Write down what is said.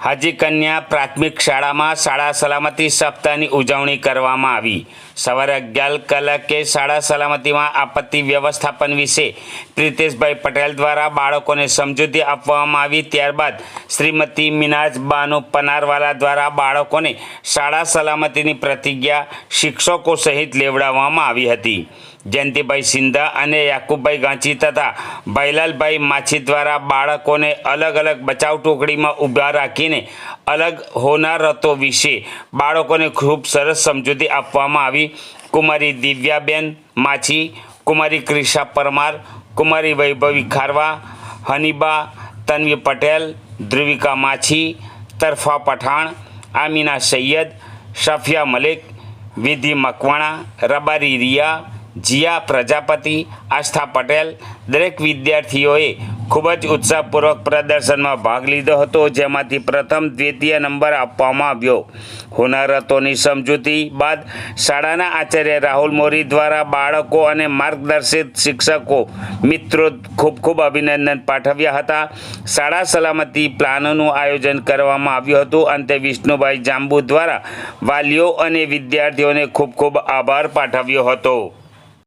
હાજી કન્યા પ્રાથમિક શાળામાં શાળા સલામતી સપ્તાહની ઉજવણી કરવામાં આવી. સવારે અગિયાર કલાકે શાળા સલામતીમાં આપત્તિ વ્યવસ્થાપન વિશે પ્રિતેશભાઈ પટેલ દ્વારા બાળકોને સમજૂતી આપવામાં આવી. ત્યારબાદ શ્રીમતી મિનાજ બાનુ પનારવાલા દ્વારા બાળકોને શાળા સલામતીની પ્રતિજ્ઞા શિક્ષકો સહિત લેવડાવવામાં આવી હતી. જયંતિભાઈ સિંધા અને યાકુબભાઈ ગાંચી તથા ભાઈલાલભાઈ માછી દ્વારા બાળકોને અલગ અલગ બચાવ ટુકડીમાં ઊભા રાખીને અલગ હોનારતો વિશે બાળકોને ખૂબ સરસ સમજૂતી આપવામાં આવી. કુમારી દિવ્યાબેન માછી, કુમારી ક્રિશા પરમાર, કુમારી વૈભવી ખારવા, હનીબા, તન્વી પટેલ, ધ્રુવિકા માછી, તરફા પઠાણ, આમીના સૈયદ, શફિયા મલિક, વિધિ મકવાણા, રબારી રિયા જીયા પ્રજાપતિ આસ્થા પટેલ દરેક વિદ્યાર્થીઓએ ખૂબ જ ઉત્સાહપૂર્વક પ્રદર્શનમાં ભાગ લીધો હતો, જેમાંથી પ્રથમ દ્વિતીય નંબર આપવામાં આવ્યો. હોનારતોની સમજૂતી બાદ શાળાના આચાર્ય રાહુલ મોરી દ્વારા બાળકો અને માર્ગદર્શિત શિક્ષકો મિત્રો ખૂબ ખૂબ અભિનંદન પાઠવ્યા હતા. શાળા સલામતી પ્લાનનું આયોજન કરવામાં આવ્યું હતું. અંતે વિષ્ણુભાઈ જાંબુ દ્વારા વાલીઓ અને વિદ્યાર્થીઓને ખૂબ ખૂબ આભાર પાઠવ્યો હતો.